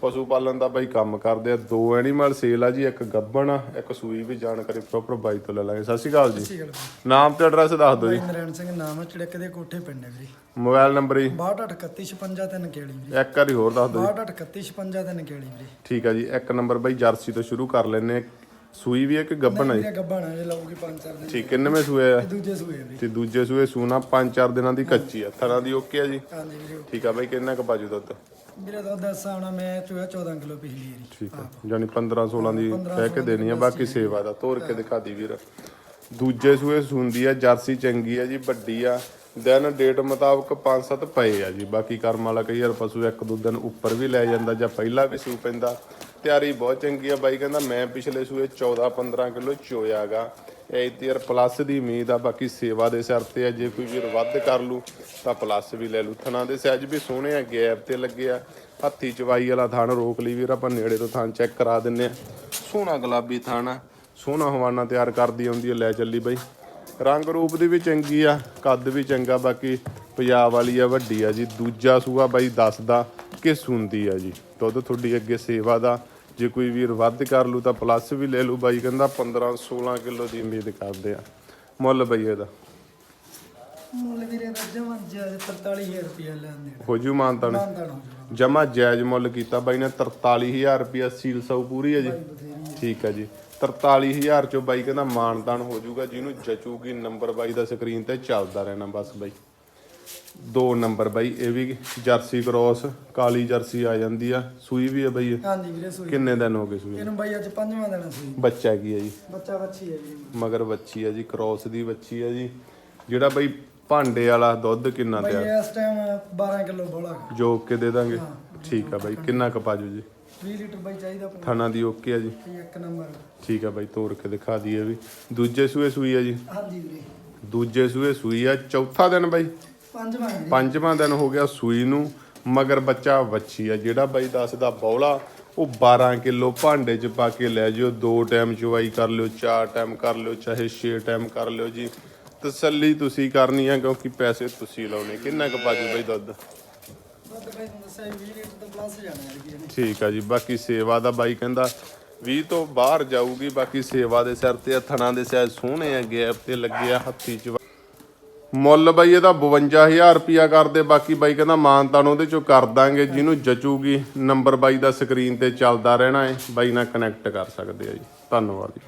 ਪਸ਼ੂ ਪਾਲਣ ਦਾ ਬਾਈ ਕੰਮ ਕਰਦੇ ਆ ਦੋ ਐਨੀਮਲ ਸੇਲ ਆ ਜੀ ਇੱਕ ਗੱਬਣ ਆ ਇੱਕ ਸੂਈ ਵੀ ਜਾਣਕਾਰੀ ਪ੍ਰੋਪਰ ਬਾਈ ਤੋਂ ਲੈ ਲਾਂਗੇ। ਸਤਿ ਸ਼੍ਰੀ ਅਕਾਲ ਜੀ। ਨਾਮ ਤੇ ਐਡਰੈਸ ਦੱਸ ਦਿਓ ਜੀ। ਨਰੈਣ ਸਿੰਘ ਨਾਮ ਹੈ ਚੜਕ ਦੇ ਕੋਠੇ ਪਿੰਡ ਹੈ ਵੀਰੇ। ਮੋਬਾਈਲ ਨੰਬਰ ਜੀ। 623156 ਤਿੰਨ ਕੇਲੀ ਵੀਰੇ। ਇੱਕ ਵਾਰੀ ਹੋਰ ਦੱਸ ਦਿਓ ਜੀ। 623156 ਤਿੰਨ ਕੇਲੀ ਵੀਰੇ। ਠੀਕ ਆ ਜੀ ਇੱਕ ਨੰਬਰ ਬਾਈ ਜਰਸੀ ਤੋਂ ਸ਼ੁਰੂ ਕਰ ਲੈਨੇ ਸੂਈ ਵੀ ਇੱਕ ਗੱਬਣ ਆ ਜੀ। ਵੀਰੇ ਗੱਬਾਣਾ ਜੇ ਲਾਉਗੀ ਪੰਜ ਚਾਰ ਦਿਨ। ਠੀਕ ਕਿੰਨਵੇਂ ਸੂਏ ਆ? ਇਹ ਦੂਜੇ ਸੂਏ ਵੀਰੇ ਤੇ ਦੂਜੇ ਸੂਏ ਸੂਣਾ ਪੰਜ ਚਾਰ ਦਿਨਾਂ ਦੀ ਕੱਚੀ ਆ। ਥਰਾਂ ਦੀ ਓਕੇ ਆ ਜੀ? ਹਾਂਜੀ ਵੀਰੇ ਠੀਕ ਆ ਬਾਈ ਕਿੰਨਾ ਕੁ ਬਾਜੂ ਦੁੱਧ? ਵੀਰੇ ਦੁੱਧ ਦੱਸਾਂ ਹੁਣ ਮੈਂ ਚੋਇਆ 14 ਕਿਲੋ ਪਿਛਲੀ ਵਾਰੀ। ਠੀਕ ਆ ਯਾਨੀ 15 16 ਦੀ ਕਹਿ ਕੇ ਦੇਣੀ ਆ ਬਾਕੀ ਸੇਵਾ ਦਾ ਤੋਰ ਕੇ ਦਿਖਾ ਦੀ ਵੀਰ। ਦੂਜੇ ਸੂਏ ਸੁੰਦੀ ਆ ਜਰਸੀ ਚੰਗੀ ਆ ਜੀ ਵੱਡੀ ਆ। ਦਿਨ ਡੇਟ ਮੁਤਾਬਕ 5-7 ਪਏ ਆ ਜੀ। ਬਾਕੀ ਕਰਮ ਵਾਲਾ ਕਈ ਵਾਰ ਪਸ਼ੂ ਇੱਕ ਦੋ ਦਿਨ ਉੱਪਰ ਵੀ ਲੈ ਜਾਂਦਾ ਜਾਂ ਪਹਿਲਾਂ ਵੀ ਸੂ ਪੈਂਦਾ। ਤਿਆਰੀ ਬਹੁਤ ਚੰਗੀ ਆ ਬਾਈ, ਕਹਿੰਦਾ ਮੈਂ ਪਿਛਲੇ ਸੂਏ 14-15 ਕਿਲੋ ਚੋਇਆਗਾ। ਇਹ ਤੀਰ ਪਲੱਸ ਦੀ ਉਮੀਦ ਆ, ਬਾਕੀ ਸੇਵਾ ਦੇ ਸਿਰ ਤੇ ਆ, ਜੇ ਕੋਈ ਵੀਰ ਵੱਧ ਕਰ ਲੂ, ਤਾਂ ਪਲੱਸ ਵੀ ਲੈ ਲੂ। ਥਣਾ ਦੇ ਸਹਿਜ ਵੀ ਸੋਹਣੇ ਆ, ਗੈਪ ਤੇ ਲੱਗੇ ਆ। ਹੱਥੀ ਚਵਾਈ ਵਾਲਾ ਥਣ ਰੋਕ ਲਈ ਵੀਰ, ਆਪਾਂ ਨੇੜੇ ਤੋਂ ਥਾਂ ਚੈੱਕ ਕਰਾ ਦਿੰਨੇ ਆ। ਸੋਹਣਾ ਗੁਲਾਬੀ ਥਣ ਆ, ਸੋਹਣਾ ਹਵਾਨਾ ਤਿਆਰ ਕਰਦੀ ਆਉਂਦੀ ਆ, ਲੈ ਚੱਲੀ ਬਾਈ। ਰੰਗ ਰੂਪ ਦੀ ਵੀ ਚੰਗੀ ਆ, ਕੱਦ ਵੀ ਚੰਗਾ, ਬਾਕੀ ਪੰਜਾਬ ਵਾਲੀ ਆ, ਵੱਡੀ ਆ ਜੀ। ਦੂਜਾ ਸੂਆ ਬਾਈ ਦੱਸਦਾ ਕਿ ਸੁੰਦੀ ਆ ਜੀ? ਦੁੱਧ ਤੁਹਾਡੀ ਅੱਗੇ ਸੇਵਾ ਦਾ ਜੇ ਕੋਈ ਵੀਰ ਵੱਧ ਕਰ ਲੂ ਤਾਂ ਪਲੱਸ ਵੀ ਲੈ ਲੂ ਬਾਈ ਕਹਿੰਦਾ 15 16 ਕਿਲੋ ਦੀ ਉਮੀਦ ਕਰਦੇ ਆ। ਮੁੱਲ ਬਈ ਇਹਦਾ। ਮੁੱਲ ਵੀਰੇ ਦਾ ਜਮਾਂ ਜਾਇਜ਼ 43000 ਰੁਪਏ ਲੈਂਦੇ ਹੋ ਜੂ ਮਾਨਤਾ ਨੇ ਹੋ ਜਮਾ ਜਾਇਜ਼ ਮੁੱਲ ਕੀਤਾ ਬਾਈ ਨੇ 43000 ਰੁਪਿਆ ਸੀਲ ਸੌ ਪੂਰੀ ਹੈ ਜੀ। ਠੀਕ ਹੈ ਜੀ। 43000 ਚੋਂ ਬਾਈ ਕਹਿੰਦਾ ਮਾਨਤਾਨ ਹੋ ਜਾਊਗਾ ਜਿਹਨੂੰ ਜਚੂਗੀ ਨੰਬਰ ਬਾਈ ਦਾ ਸਕਰੀਨ ਤੇ ਚੱਲਦਾ ਰਹਿਣਾ ਬਸ ਬਾਈ। ਦੋ ਨੰਬਰ ਬਾਈ ਇਹ ਵੀ ਜਰਸੀ ਕ੍ਰੋਸ ਕਾਲੀ ਜਰਸੀ ਆ ਜਾਂਦੀ ਆ। ਸੂਈ ਵੀ ਹੈ ਬਾਈ ਇਹ। ਹਾਂਜੀ ਵੀਰੇ ਸੂਈ। ਕਿੰਨੇ ਦਿਨ ਹੋ ਗਏ ਸੂਈ ਇਹਨੂੰ ਬਾਈ ਅੱਜ ਪੰਜਵਾਂ ਦੇਣਾ ਸੀ ਬੱਚਾ ਕੀ ਹੈ ਜੀ? ਬੱਚਾ ਬੱਚੀ ਹੈ ਵੀਰੇ ਮਗਰ ਬੱਚੀ ਹੈ ਜੀ ਕ੍ਰੋਸ ਦੀ ਬੱਚੀ ਹੈ ਜੀ। ਜਿਹੜਾ ਬਾਈ ਭਾਂਡੇ ਵਾਲਾ ਦੁੱਧ ਕਿੰਨਾ ਬਾਈ ਤਿਆਰ? ਇਸ ਟਾਈਮ 12 ਕਿਲੋ ਬੋਲਾ ਜੋਕ ਕੇ ਦੇ ਦਾਂਗੇ। ਠੀਕ ਆ ਬਾਈ ਕਿੰਨਾ ਕਪਾਜੂ ਜੀ? 20 ਲੀਟਰ ਬਾਈ ਚਾਹੀਦਾ ਆਪਣਾ ਥਾਣਾ ਦੀ ਓਕੇ ਆ ਜੀ। ਇਹ ਇੱਕ ਨੰਬਰ। ਠੀਕ ਆ ਬਾਈ ਤੋੜ ਕੇ ਦਿਖਾ ਦਈਏ ਵੀ। ਦੂਜੇ ਸੂਏ ਸੂਈ ਆ ਜੀ? ਹਾਂਜੀ ਵੀਰੇ। ਦੂਜੇ ਸੂਏ ਸੂਈ ਆ ਚੌਥਾ ਦਿਨ ਬਾਈ। ਪੰਜਵਾਂ ਦਿਨ। ਹੋ ਗਿਆ ਸੂਈ ਨੂੰ ਮਗਰ ਬੱਚਾ ਵੱਛੀ ਆ। ਜਿਹੜਾ ਬਾਈ ਦੱਸਦਾ ਬੌਲਾ ਉਹ 12 ਕਿਲੋ ਭਾਂਡੇ 'ਚ ਪਾ ਕੇ ਲੈ ਜਿਓ। ਦੋ ਟਾਈਮ ਚਵਾਈ ਕਰ ਲਿਓ ਚਾਰ ਟਾਈਮ ਕਰ ਲਿਓ ਚਾਹੇ 6 ਟਾਈਮ ਕਰ ਲਿਓ ਜੀ। ਤਸੱਲੀ ਤੁਸੀਂ ਕਰਨੀ ਆ ਕਿਉਂਕਿ ਪੈਸੇ ਤੁਸੀਂ ਲਾਉਣੇ। ਕਿੰਨਾ ਕੁ ਬਾਜੂ ਬਾਈ ਦੁੱਧ? ਦੁੱਧ ਬਾਈ ਤੁਹਾਨੂੰ ਦੱਸਿਆ 20 ਲੀਟਰ ਤੋਂ ਪਲੱਸ ਜਾਣਾ ਹੈ ਵੀਰੇ ਠੀਕ ਆ ਜੀ ਬਾਕੀ ਸੇਵਾ ਦਾ ਬਾਈ ਕਹਿੰਦਾ 20 ਤੋਂ ਬਾਹਰ ਜਾਊਗੀ ਬਾਕੀ ਸੇਵਾ ਦੇ ਸਿਰ ਤੇ ਥਣਾ ਦੇ ਸਿਰ ਸੋਹਣੇ ਆ ਗੈਪ ਤੇ ਲੱਗੇ ਆ ਹੱਥੀ ਚ ਮੁੱਲ ਬਾਈ ਇਹਦਾ 52000 ਰੁਪਿਆ ਕਰਦੇ, ਬਾਕੀ ਬਾਈ ਕਹਿੰਦਾ ਮਾਨਤਾਨ ਉਹਦੇ ਚੋਂ ਕਰ ਦਾਂਗੇ, ਜਿਹਨੂੰ ਜਚੂਗੀ ਨੰਬਰ ਬਾਈ ਦਾ ਸਕਰੀਨ ਤੇ ਚੱਲਦਾ ਰਹਿਣਾ ਹੈ ਬਾਈ ਨਾਲ ਕਨੈਕਟ ਕਰ ਸਕਦੇ ਆ ਜੀ। ਧੰਨਵਾਦ ਜੀ।